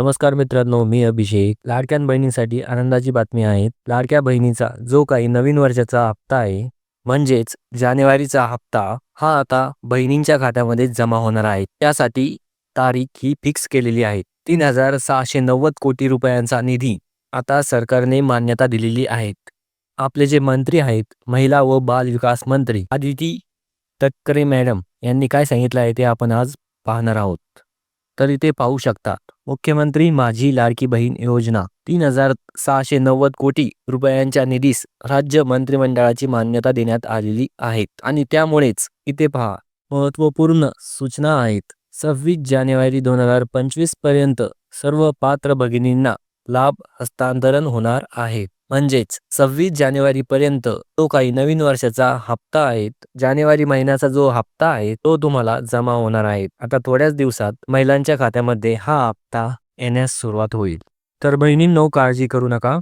नमस्कार मित्रांनो मी अभिषेक. लाडक्या बहिणींसाठी आनंदाची बातमी आहे. लाडक्या बहिणीचा जो काही नवीन वर्षाचा हप्ता आहे म्हणजेच जानेवारीचा हप्ता हा आता बहिणींच्या खात्यामध्ये जमा होणार आहे. त्यासाठी तारीख ही फिक्स केलेली आहे. तीन हजार सहाशे नव्वद कोटी रुपयांचा निधी आता सरकारने मान्यता दिलेली आहेत आपले जे मंत्री आहेत महिला व बाल विकास मंत्री आदिती तटकरे मॅडम यांनी काय सांगितलं आहे ते आपण आज पाहणार आहोत. तर इथे पाहू शकता. मुख्यमंत्री माझी लाडकी बहीण योजना तीन हजार सहाशे नव्वद कोटी रुपयांच्या निधीस राज्य मंत्रिमंडळाची मान्यता देण्यात आलेली आहेत. आणि त्यामुळेच इथे पहा महत्त्वपूर्ण सूचना आहेत. सव्वीस जानेवारी दोन हजार पंचवीसपर्यंत सर्व पात्र भगिनींना लाभ हस्तांतरण होणार आहे. म्हणजेच सव्वीस जानेवारी पर्यंत तो काही नवीन वर्षाचा हप्ता आहे जानेवारी महिन्याचा जो हप्ता आहे तो तुम्हाला जमा होणार आहे. आता थोड्याच दिवसात महिलांच्या खात्यामध्ये हा हप्ता येण्यास सुरुवात होईल. तर बहिणींनो काळजी करू नका.